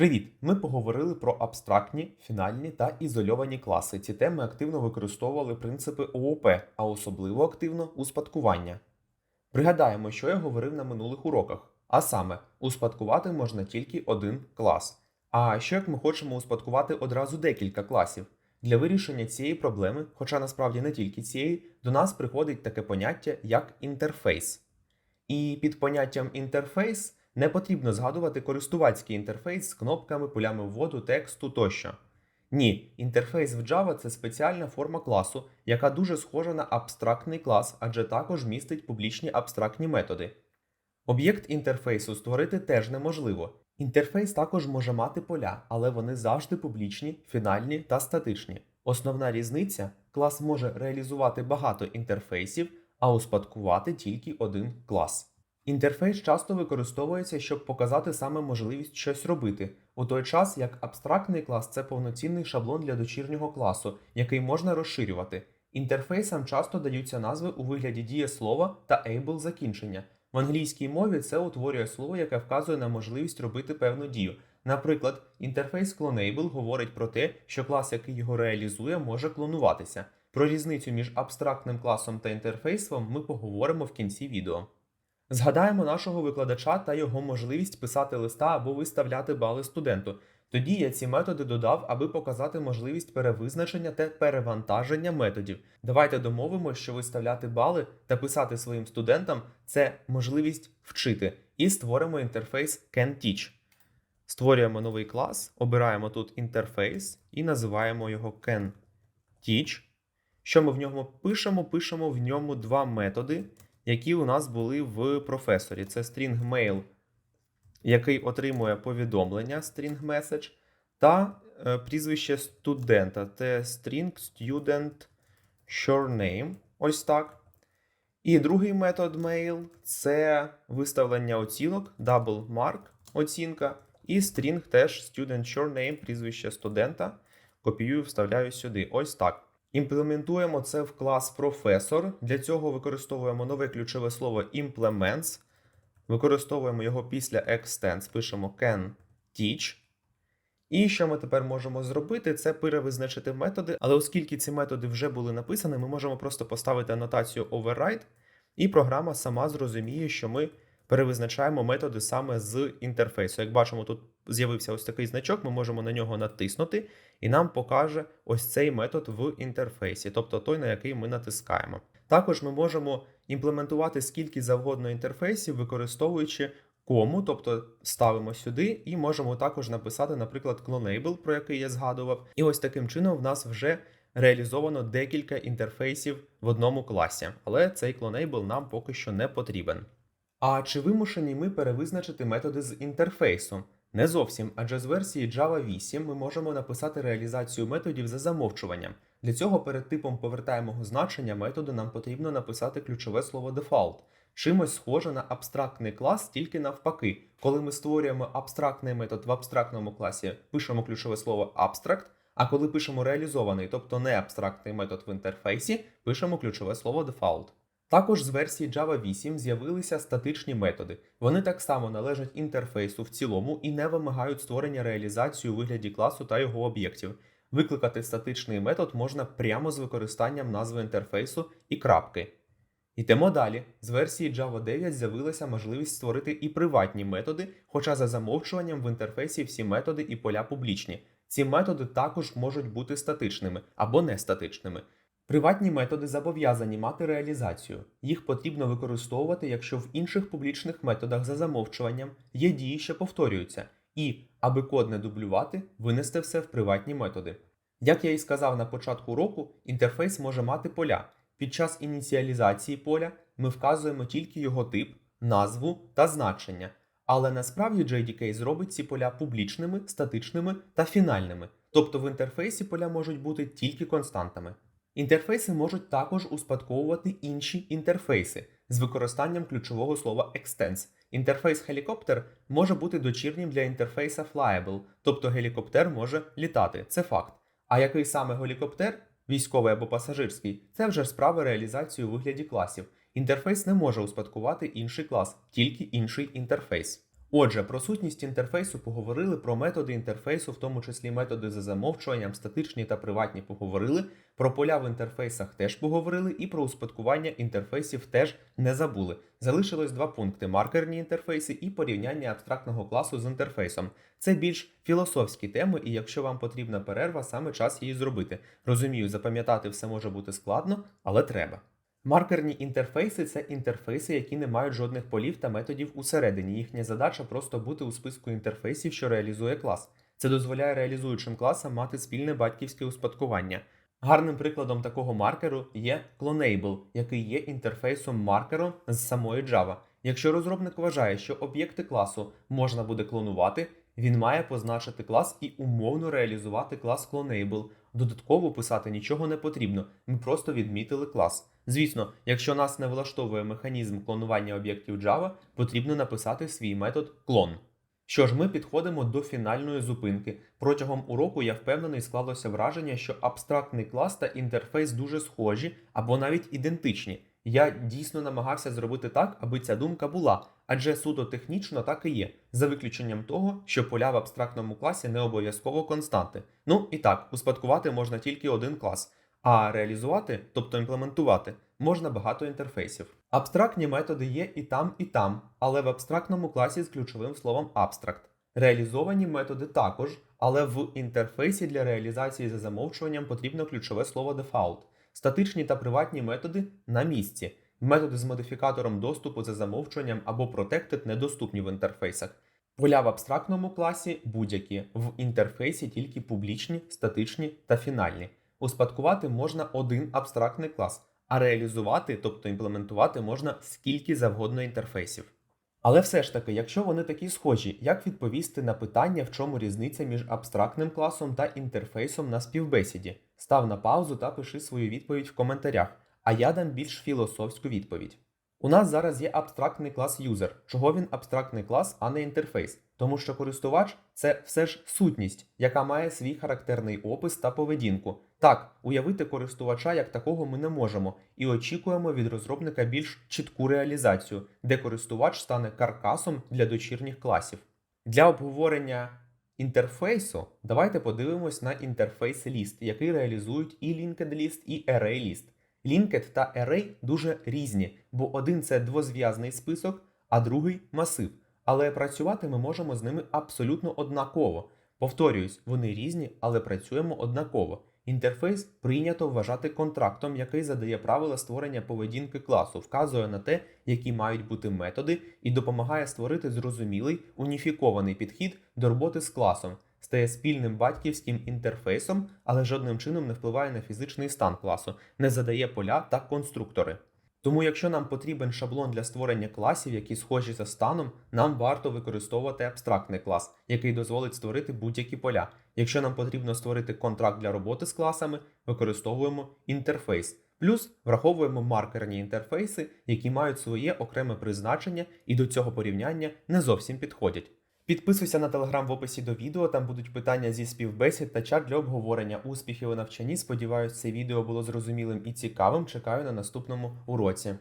Привіт! Ми поговорили про абстрактні, фінальні та ізольовані класи. Ці теми активно використовували принципи ООП, а особливо активно успадкування. Пригадаємо, що я говорив на минулих уроках. А саме, успадкувати можна тільки один клас. А що як ми хочемо успадкувати одразу декілька класів? Для вирішення цієї проблеми, хоча насправді не тільки цієї, до нас приходить таке поняття як інтерфейс. І під поняттям інтерфейс не потрібно згадувати користувацький інтерфейс з кнопками, полями вводу, тексту тощо. Ні, інтерфейс в Java це спеціальна форма класу, яка дуже схожа на абстрактний клас, адже також містить публічні абстрактні методи. Об'єкт інтерфейсу створити теж неможливо. Інтерфейс також може мати поля, але вони завжди публічні, фінальні та статичні. Основна різниця клас може реалізувати багато інтерфейсів, а успадкувати тільки один клас. Інтерфейс часто використовується, щоб показати саме можливість щось робити, у той час як абстрактний клас це повноцінний шаблон для дочірнього класу, який можна розширювати. Інтерфейсам часто даються назви у вигляді дієслова та able закінчення. В англійській мові це утворює слово, яке вказує на можливість робити певну дію. Наприклад, інтерфейс Clonable говорить про те, що клас, який його реалізує, може клонуватися. Про різницю між абстрактним класом та інтерфейсом ми поговоримо в кінці відео. Згадаємо нашого викладача та його можливість писати листа або виставляти бали студенту. Тоді я ці методи додав, аби показати можливість перевизначення та перевантаження методів. Давайте домовимо, що виставляти бали та писати своїм студентам це можливість вчити, і створимо інтерфейс CanTeach. Створюємо новий клас, обираємо тут інтерфейс і називаємо його CanTeach. Що ми в ньому пишемо? Пишемо в ньому два методи які у нас були в професорі. Це string mail, який отримує повідомлення string message, та е, прізвище студента. Це string student surname. Ось так. І другий метод mail це виставлення оцінок, double mark оцінка. І string теж student surname, прізвище студента. Копіюю, вставляю сюди. Ось так. Імплементуємо це в клас професор. Для цього використовуємо нове ключове слово implements. Використовуємо його після extends, пишемо can teach. І що ми тепер можемо зробити, це перевизначити методи. Але оскільки ці методи вже були написані, ми можемо просто поставити анотацію override, і програма сама зрозуміє, що ми перевизначаємо методи саме з інтерфейсу. Як бачимо, тут з'явився ось такий значок, ми можемо на нього натиснути, і нам покаже ось цей метод в інтерфейсі, тобто той, на який ми натискаємо. Також ми можемо імплементувати скільки завгодно інтерфейсів, використовуючи кому, тобто ставимо сюди, і можемо також написати, наприклад, clonable, про який я згадував. І ось таким чином в нас вже реалізовано декілька інтерфейсів в одному класі, але цей clonable нам поки що не потрібен. А чи вимушені ми перевизначити методи з інтерфейсу? Не зовсім, адже з версії Java 8 ми можемо написати реалізацію методів за замовчуванням. Для цього перед типом повертаємого значення методу нам потрібно написати ключове слово default. Чимось схоже на абстрактний клас, тільки навпаки. Коли ми створюємо абстрактний метод в абстрактному класі, пишемо ключове слово abstract, а коли пишемо реалізований, тобто не абстрактний метод в інтерфейсі, пишемо ключове слово default. Також з версії Java 8 з'явилися статичні методи. Вони так само належать інтерфейсу в цілому і не вимагають створення реалізації у вигляді класу та його об'єктів. Викликати статичний метод можна прямо з використанням назви інтерфейсу і крапки. Йдемо далі. З версії Java 9 з'явилася можливість створити і приватні методи, хоча за замовчуванням в інтерфейсі всі методи і поля публічні. Ці методи також можуть бути статичними або нестатичними. Приватні методи зобов'язані мати реалізацію. Їх потрібно використовувати, якщо в інших публічних методах за замовчуванням є дії, що повторюються, і, аби код не дублювати, винести все в приватні методи. Як я і сказав на початку року, інтерфейс може мати поля. Під час ініціалізації поля ми вказуємо тільки його тип, назву та значення. Але насправді JDK зробить ці поля публічними, статичними та фінальними. Тобто в інтерфейсі поля можуть бути тільки константами. Інтерфейси можуть також успадковувати інші інтерфейси з використанням ключового слова extends. Інтерфейс Helicopter може бути дочірнім для інтерфейса Flyable, тобто гелікоптер може літати, це факт. А який саме гелікоптер, військовий або пасажирський, це вже справа реалізації у вигляді класів. Інтерфейс не може успадкувати інший клас, тільки інший інтерфейс. Отже, про сутність інтерфейсу поговорили, про методи інтерфейсу, в тому числі методи за замовчуванням, статичні та приватні поговорили, про поля в інтерфейсах теж поговорили, і про успадкування інтерфейсів теж не забули. Залишилось два пункти: маркерні інтерфейси і порівняння абстрактного класу з інтерфейсом. Це більш філософські теми, і якщо вам потрібна перерва, саме час її зробити. Розумію, запам'ятати все може бути складно, але треба. Маркерні інтерфейси це інтерфейси, які не мають жодних полів та методів усередині. Їхня задача просто бути у списку інтерфейсів, що реалізує клас. Це дозволяє реалізуючим класам мати спільне батьківське успадкування. Гарним прикладом такого маркеру є Clonable, який є інтерфейсом маркером з самої Java. Якщо розробник вважає, що об'єкти класу можна буде клонувати, він має позначити клас і умовно реалізувати клас Clonable. Додатково писати нічого не потрібно, ми просто відмітили клас. Звісно, якщо нас не влаштовує механізм клонування об'єктів Java, потрібно написати свій метод clone. Що ж, ми підходимо до фінальної зупинки. Протягом уроку я впевнений, склалося враження, що абстрактний клас та інтерфейс дуже схожі або навіть ідентичні. Я дійсно намагався зробити так, аби ця думка була, адже суто технічно так і є, за виключенням того, що поля в абстрактному класі не обов'язково константи. Ну і так, успадкувати можна тільки один клас, а реалізувати, тобто імплементувати, можна багато інтерфейсів. Абстрактні методи є і там, і там, але в абстрактному класі з ключовим словом абстракт. Реалізовані методи також, але в інтерфейсі для реалізації за замовчуванням потрібно ключове слово default. Статичні та приватні методи на місці. Методи з модифікатором доступу за замовчуванням або protected недоступні в інтерфейсах. Поля в абстрактному класі будь-які, в інтерфейсі тільки публічні, статичні та фінальні. Успадкувати можна один абстрактний клас, а реалізувати, тобто імплементувати можна скільки завгодно інтерфейсів. Але все ж таки, якщо вони такі схожі, як відповісти на питання, в чому різниця між абстрактним класом та інтерфейсом на співбесіді? Став на паузу та пиши свою відповідь в коментарях, а я дам більш філософську відповідь. У нас зараз є абстрактний клас user. Чого він абстрактний клас, а не інтерфейс? Тому що користувач це все ж сутність, яка має свій характерний опис та поведінку. Так, уявити користувача як такого ми не можемо, і очікуємо від розробника більш чітку реалізацію, де користувач стане каркасом для дочірніх класів. Для обговорення інтерфейсу давайте подивимось на інтерфейс list, який реалізують і linked list, і array list. Linked та array дуже різні, бо один це двозв'язний список, а другий масив. Але працювати ми можемо з ними абсолютно однаково. Повторююсь, вони різні, але працюємо однаково. Інтерфейс прийнято вважати контрактом, який задає правила створення поведінки класу, вказує на те, які мають бути методи, і допомагає створити зрозумілий уніфікований підхід до роботи з класом, стає спільним батьківським інтерфейсом, але жодним чином не впливає на фізичний стан класу, не задає поля та конструктори. Тому, якщо нам потрібен шаблон для створення класів, які схожі за станом, нам варто використовувати абстрактний клас, який дозволить створити будь-які поля. Якщо нам потрібно створити контракт для роботи з класами, використовуємо інтерфейс. Плюс враховуємо маркерні інтерфейси, які мають своє окреме призначення і до цього порівняння не зовсім підходять. Підписуйся на телеграм в описі до відео, там будуть питання зі співбесід та чат для обговорення успіхів у навчанні. Сподіваюсь, це відео було зрозумілим і цікавим. Чекаю на наступному уроці.